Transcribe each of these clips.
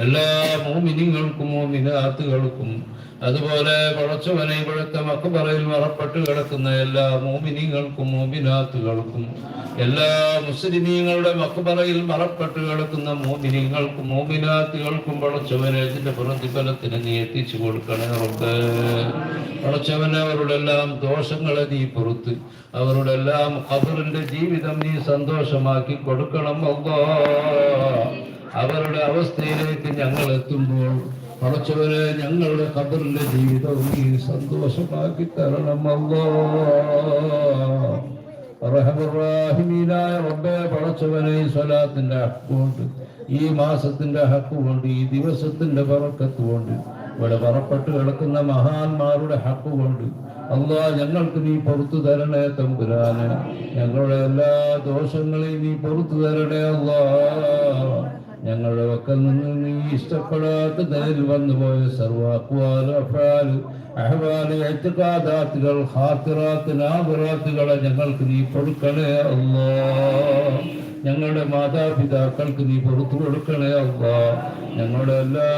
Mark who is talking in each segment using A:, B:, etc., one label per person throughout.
A: എല്ലാ മോമിനിങ്ങൾക്കും മോമിനാത്തുകൾക്കും അതുപോലെ പഴച്ചവനെ ഇവിടുത്തെ മക്കബറയിൽ മറപ്പെട്ട് കിടക്കുന്ന എല്ലാ മോമിനിങ്ങൾക്കും മോമിനാത്തുകൾക്കും എല്ലാ മുസ്ലിമീങ്ങളുടെ മക്കബറയിൽ മറപ്പെട്ട് കിടക്കുന്ന മോമിനിങ്ങൾക്കും മോമിനാത്തുകൾക്കും പടച്ചവനെ ഇതിന്റെ പ്രതിഫലത്തിന് നീ എത്തിച്ചു കൊടുക്കണേ റബ്ബേ. പടച്ചവനെ അവരുടെ എല്ലാം ദോഷങ്ങളെ നീ പുറത്ത് അവരുടെ എല്ലാം ഖബറിന്റെ ജീവിതം നീ സന്തോഷമാക്കി കൊടുക്കണം അല്ലാ അവരുടെ അവസ്ഥയിലേക്ക് ഞങ്ങൾ എത്തുമ്പോൾ പടച്ചവരെ ഞങ്ങളുടെ കബറിന്റെ ജീവിതം നീ സന്തോഷമാക്കി തരണം റഹമുറാഹിമീനായ പടച്ചവനെ സ്വലാത്തിന്റെ ഹക്കുകൊണ്ട് ഈ മാസത്തിന്റെ ഹക്ക് കൊണ്ട് ഈ ദിവസത്തിന്റെ പറക്കത്തുകൊണ്ട് ഇവിടെ പറപ്പെട്ട് കിടക്കുന്ന മഹാന്മാരുടെ ഹക്ക് കൊണ്ട് അള്ളാ ഞങ്ങൾക്ക് നീ പുറത്തു തരണേ തമ്പുരാന്. ഞങ്ങളുടെ എല്ലാ ദോഷങ്ങളെയും നീ പുറത്തു തരണേ അള്ളാ ഞങ്ങളുടെ വക്കൽ നിന്ന് നീ ഇഷ്ടപ്പെടാത്ത നിലയിൽ വന്നുപോയ സർവാക്വാൽ അഫാൽ ഞങ്ങൾക്ക് നീ കൊടുക്കണേ അല്ല. ഞങ്ങളുടെ മാതാപിതാക്കൾക്ക് നീ പുറത്തു കൊടുക്കണേ അല്ല. ഞങ്ങളുടെ എല്ലാ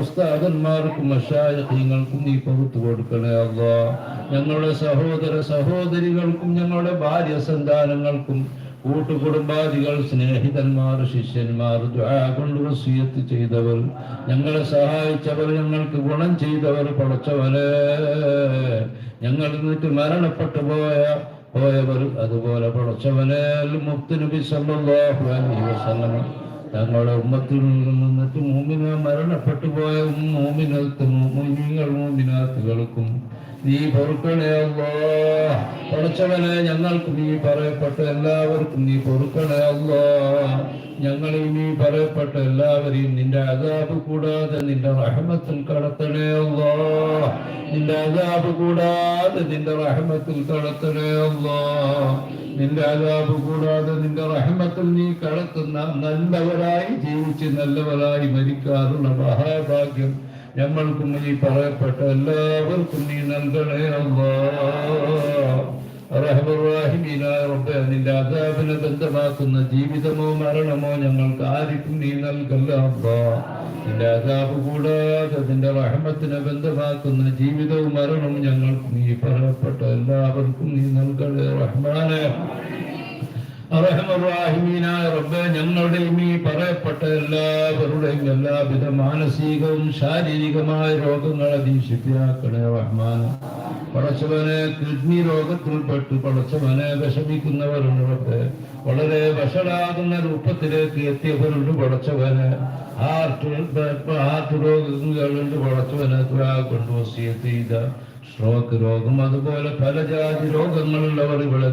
A: ഉസ്താദന്മാർക്കും അഷായങ്ങൾക്കും നീ പുറത്തു കൊടുക്കണേ അല്ല. ഞങ്ങളുടെ സഹോദര സഹോദരികൾക്കും ഞങ്ങളുടെ ഭാര്യ സന്താനങ്ങൾക്കും കൂട്ടുകുടുംബാദികൾ സ്നേഹിതന്മാർ ശിഷ്യന്മാർ കൊണ്ട് വസീയത്ത് ചെയ്തവർ ഞങ്ങളെ സഹായിച്ചവർ ഞങ്ങൾക്ക് ഗുണം ചെയ്തവർ പഠിച്ചവരെ ഞങ്ങൾ നിന്നിട്ട് മരണപ്പെട്ടു പോയ പോയവർ അതുപോലെ പടച്ചവനെ. നബി സല്ലല്ലാഹു അലൈഹി വസല്ലം തങ്ങളുടെ ഉമ്മത്തിൽ നിന്നിട്ട് മൂമിന മരണപ്പെട്ടു പോയ മൂമിനത്ത് മൂമിനങ്ങൾ മൂമിനാത്തുകൾക്കും നീ പൊറുക്കണേ അല്ലോ. പഠിച്ചവനെ ഞങ്ങൾക്ക് നീ പറയപ്പെട്ട എല്ലാവർക്കും നീ പൊറുക്കണേ അല്ലോ. ഞങ്ങൾ നീ പറയപ്പെട്ട എല്ലാവരെയും നിന്റെ അതാബ് കൂടാതെ നിന്റെ റഹമത്തിൽ കടത്തണേ അല്ലോ. നിന്റെ അതാബ് കൂടാതെ നിന്റെ റഹമത്തിൽ കടത്തണേ അല്ലോ. നിന്റെ അതാബ് കൂടാതെ നിന്റെ റഹമത്തിൽ നീ കടത്തുന്ന നല്ലവരായി ജീവിച്ച് നല്ലവരായി മരിക്കാറുള്ള മഹാഭാഗ്യം ഞങ്ങൾക്കും നീ പറയപ്പെട്ട എല്ലാവർക്കും നീ നൽകണേ റഹ്മുറാഹിമീനായ നിന്റെ അതാപിനെ ബന്ധമാക്കുന്ന ജീവിതമോ മരണമോ ഞങ്ങൾക്ക് ആർക്കും നീ നൽകല്ല അള്ളാ. നിന്റെ അതാപ് കൂടാതെ നിന്റെ റഹ്മത്തിനെ ബന്ധമാക്കുന്ന ജീവിതവും മരണവും ഞങ്ങൾക്കും നീ പറയപ്പെട്ട എല്ലാവർക്കും നീ നൽകണേ റഹ്മാനെ. ഞങ്ങളുടെയും ഈ പറയപ്പെട്ട എല്ലാവരുടെയും എല്ലാവിധ മാനസികവും ശാരീരികമായ രോഗങ്ങളെ നീ ശിപ്പിയാക്കണേ റഹ്മാൻ പടച്ചവനെ കിഡ്നി രോഗത്തിൽപ്പെട്ട് പടച്ചവനെ വിഷമിക്കുന്നവരുണ്ട് വളരെ വഷളാകുന്ന രൂപത്തിലേക്ക് എത്തിയവരുണ്ട് പടച്ചവനെ. ഹാർട്ട് ഹാർട്ട് രോഗങ്ങളുണ്ട് പടച്ചവനെ. കൊണ്ടുവസിയെത്തിയത് സ്ട്രോക്ക് രോഗം അതുപോലെ പല ജാതി രോഗങ്ങളുള്ളവർ ഇവിടെ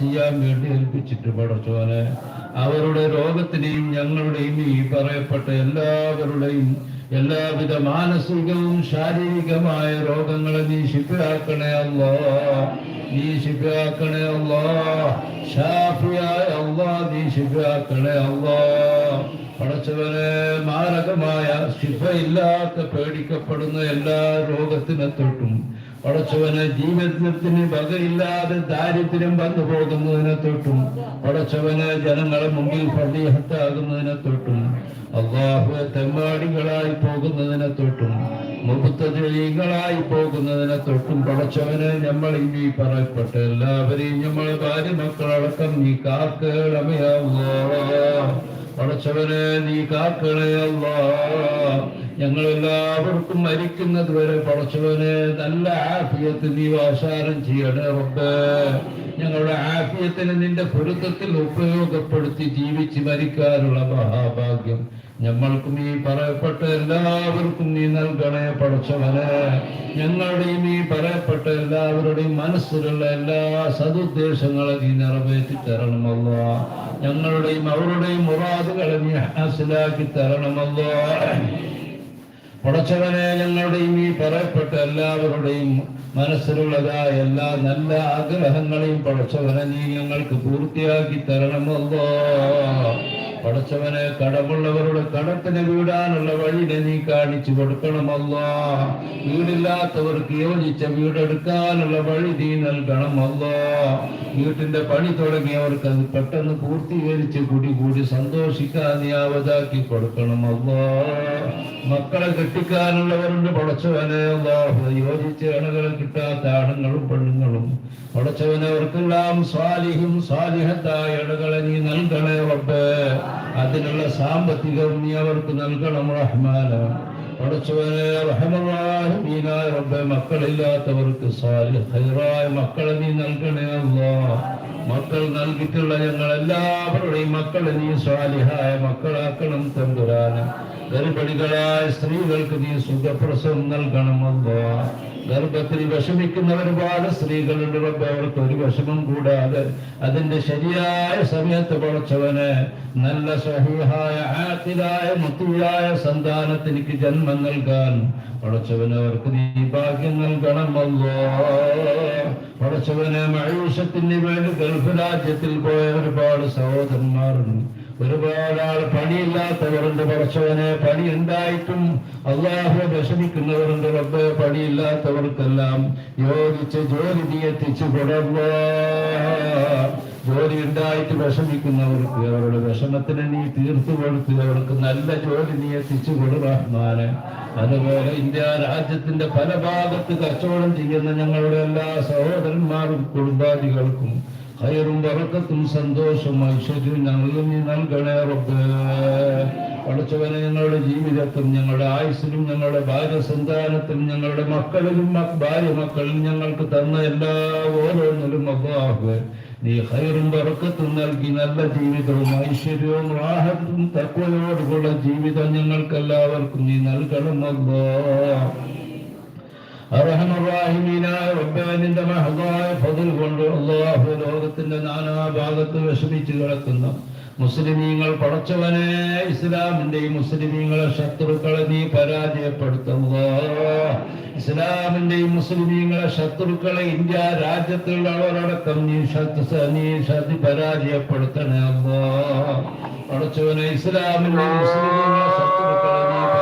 A: ചെയ്യാൻ വേണ്ടി ഏൽപ്പിച്ചിട്ട് പടച്ചോനെ. അവരുടെ രോഗത്തിനെയും ഞങ്ങളുടെയും ഈ പറയപ്പെട്ട എല്ലാവരുടെയും എല്ലാവിധ മാനസികവും ശാരീരികമായ രോഗങ്ങളെ നീ ശിപ്പിയാക്കണേ അല്ലോ. നീ ശിപ്പിയാക്കണേ അല്ലോ. ഷാഫിയായ അല്ലോ നീ ശിപ്പിയാക്കണേ അല്ലോ. പടച്ചവനെ മാരകമായ ശിഫയില്ലാത്ത പേടിക്കപ്പെടുന്ന എല്ലാ രോഗത്തിനെ തൊട്ടും പടച്ചവന് ജീവിതത്തിന് വകയില്ലാതെ ദാരിദ്ര്യം വന്നു പോകുന്നതിനെ തൊട്ടും പടച്ചവന് ജനങ്ങളെ മുമ്പിൽ പ്രതിഹത്താകുന്നതിനെ തൊട്ടും അള്ളാഹു തെമ്മാടികളായി പോകുന്നതിനെ തൊട്ടും മുഖത്തജീങ്ങളായി പോകുന്നതിനെ തൊട്ടും പടച്ചവന് നമ്മൾ ഇനി പറയപ്പെട്ട എല്ലാവരെയും നമ്മളെ ഭാര്യ മക്കളടക്കം നീ കാക്കണമയാവുക പടച്ചവനെ നീ കാക്കളയല്ല ഞങ്ങൾ എല്ലാവർക്കും മരിക്കുന്നത് വരെ പടച്ചവനെ നല്ല ആഫിയത്ത് നീ വാശാരം ചെയ്യണേ റബ്ബേ. ആഫിയത്തിന് നിന്റെ പൊരുത്തത്തിൽ ഉപയോഗപ്പെടുത്തി ജീവിച്ച് മരിക്കാനുള്ള മഹാഭാഗ്യം. ഞങ്ങൾക്കും ഈ പറയപ്പെട്ട എല്ലാവർക്കും നീ നൽകണേ പഠിച്ചവനെ ഞങ്ങളുടെയും ഈ പറയപ്പെട്ട എല്ലാവരുടെയും മനസ്സിലുള്ള എല്ലാ സതുദ്ദേശങ്ങളെ നീ നിറവേറ്റി തരണമല്ലോ ഞങ്ങളുടെയും അവരുടെയും മുറാദുകളെ നീ ഹാസിലാക്കി തരണമല്ലോ പടച്ചവനെ ഞങ്ങളുടെയും ഈ പറയപ്പെട്ട എല്ലാവരുടെയും മനസ്സിലുള്ളതായ എല്ലാ നല്ല ആഗ്രഹങ്ങളെയും പടച്ചവനെ നീ ഞങ്ങൾക്ക് പൂർത്തിയാക്കി തരണമല്ലോ. പടച്ചവനെ കടമുള്ളവരുടെ കടത്തിന് വീടാനുള്ള വഴിനെ നീ കാണിച്ചു കൊടുക്കണമല്ല വീടില്ലാത്തവർക്ക് യോജിച്ച വീടെടുക്കാനുള്ള വഴി നീ നൽകണമല്ല വീട്ടിന്റെ പണി തുടങ്ങിയവർക്ക് അത് പെട്ടെന്ന് പൂർത്തീകരിച്ച് കൂടി കൂടി സന്തോഷിക്കാൻ നീ അവതാക്കി കൊടുക്കണമല്ല മക്കളെ കെട്ടിക്കാനുള്ളവരുണ്ട് പടച്ചവനെ യോജിച്ച അണകളെ കിട്ടാത്ത ആണുങ്ങളും പെണ്ണുങ്ങളും പടച്ചവനെ അവർക്കെല്ലാം സ്വാലിഹും സ്വാലിഹത്തായ അണകളെ നീ നൽകണേ റബ്ബേ. അതിനുള്ള സാമ്പത്തികം നീ അവർക്ക് നൽകണം റഹ്മാന. പഠിച്ചവനെ മക്കളില്ലാത്തവർക്ക് മക്കളെ നീ നൽകണേ മക്കൾ നൽകിയിട്ടുള്ള ഞങ്ങൾ എല്ലാവരുടെയും മക്കളെ നീ സ്വാലിഹായ മക്കളാക്കണം തമ്പുരാന്. ഗർഭിണികളായ സ്ത്രീകൾക്ക് നീ സുഖപ്രസവം നൽകണമെന്ന് ഗർഭത്തിൽ വിഷമിക്കുന്ന ഒരുപാട് സ്ത്രീകളുടെ റബ്ബേ അവർക്ക് ഒരു വിഷമം കൂടാതെ അതിന്റെ ശരിയായ സമയത്ത് പടച്ചവന് നല്ല സഹിഹായ ആത്തിലായ മുത്തിയായ സന്താനത്തിനിക്ക് ജന്മം നൽകാൻ പടച്ചവന് അവർക്ക് നീ ഭാഗ്യം നൽകണമല്ലോ പടച്ചവന് മഴൂഷത്തിന് വേണ്ടി ഗൾഫ് രാജ്യത്തിൽ പോയ ഒരുപാട് സഹോദരന്മാരുണ്ട്. ഒരുപാട് ആൾ പണിയില്ലാത്തവരുണ്ട്. പറച്ചവനെ പണി ഉണ്ടായിട്ടും അള്ളാഹു വിഷമിക്കുന്നവരുണ്ട്. റബ്ബ് പണിയില്ലാത്തവർക്കെല്ലാം യോജിച്ച് ജോലി നീ എത്തിച്ചു ജോലി ഉണ്ടായിട്ട് വിഷമിക്കുന്നവർക്ക് അവരുടെ വിഷമത്തിന് നീ തീർത്തു കൊടുത്ത് അവർക്ക് നല്ല ജോലി നീ എത്തിച്ചു അതുപോലെ ഇന്ത്യ രാജ്യത്തിന്റെ പല ഭാഗത്ത് കച്ചവടം ചെയ്യുന്ന ഞങ്ങളുടെ എല്ലാ സഹോദരന്മാരും കുടുംബാദികൾക്കും ഹയറും വറക്കത്തും സന്തോഷം ഐശ്വര്യവും ഞങ്ങളും നീ നൽകണേ റബ്ബേ. പഠിച്ചവനെ ഞങ്ങളുടെ ജീവിതത്തിലും ഞങ്ങളുടെ ആയുസ്സിലും ഞങ്ങളുടെ ഭാര്യ സന്താനത്തിലും ഞങ്ങളുടെ മക്കളിലും ഭാര്യ മക്കളിലും ഞങ്ങൾക്ക് തന്ന എല്ലാ ഓരോന്നിലും അബ്ബാഹു നീ ഹൈറും വറക്കത്തും നൽകി നല്ല ജീവിതവും ഐശ്വര്യവും റാഹത്തും തക്വയോടുകൂള്ള ജീവിതം ഞങ്ങൾക്ക് എല്ലാവർക്കും നീ നൽകണം അല്ലാഹ് റബ്ബാനിന്റെ മഹദായ ഫضل കൊണ്ട് അല്ലാഹു ലോകത്തിന്റെ നാനാഭാഗത്ത് വിഷമിച്ചു കിടക്കുന്ന. മുസ്ലിമീങ്ങൾ പടച്ചവനെ ഇസ്ലാമിന്റെയും മുസ്ലിമീങ്ങളെ ശത്രുക്കളെ നീ പരാജയപ്പെടുത്തുക ഇസ്ലാമിന്റെയും മുസ്ലിമീങ്ങളെ ശത്രുക്കളെ ഇന്ത്യ രാജ്യത്തുള്ളവരടക്കം നീ ശത്രു നീ ശതി പരാജയപ്പെടുത്തണേ അമ്മ പടച്ചവനെ ഇസ്ലാമിന്റെ മുസ്ലിമീങ്ങളെ ശത്രുക്കളെ നീ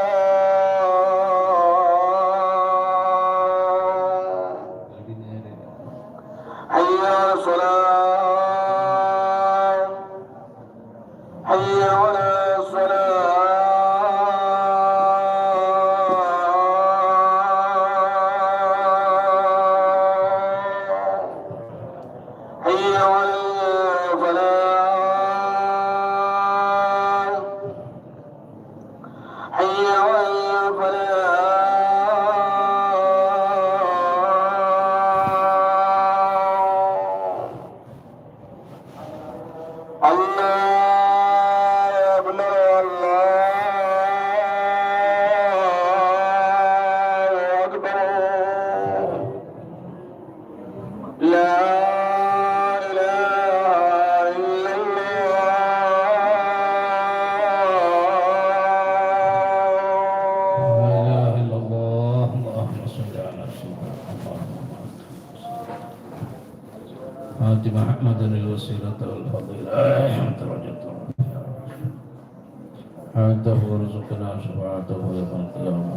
A: آت محمدا الوسيلة والفضيلة. درجة عده وارزقنا شفاعته يوم القيامة.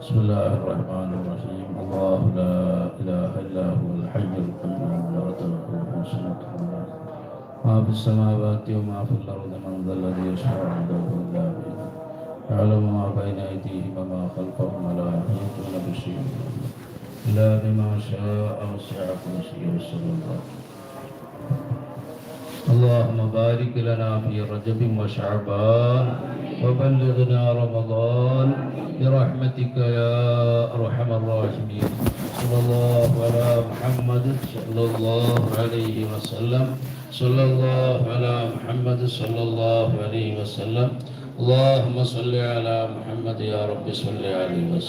A: بسم الله الرحمن الرحيم. الله لا إله إلا هو الحي القيوم. لا تأخذه سنة. ما في السماوات وما في الأرض من ذا الذي يشفع عنده إلا بإذنه. يعلم ما بين أيديهم وما خلفهم ولا يحيطون بشيء. إلا بما شاء وسع كرسيه السماوات اللهم بارك لنا في رجب وشعبان وبلغنا رمضان برحمتك يا أرحم الراحمين. صلى الله على محمد صلى الله عليه وسلم. صلى الله على محمد صلى الله عليه وسلم. اللهم صل على محمد يا رب صل عليه وسلم.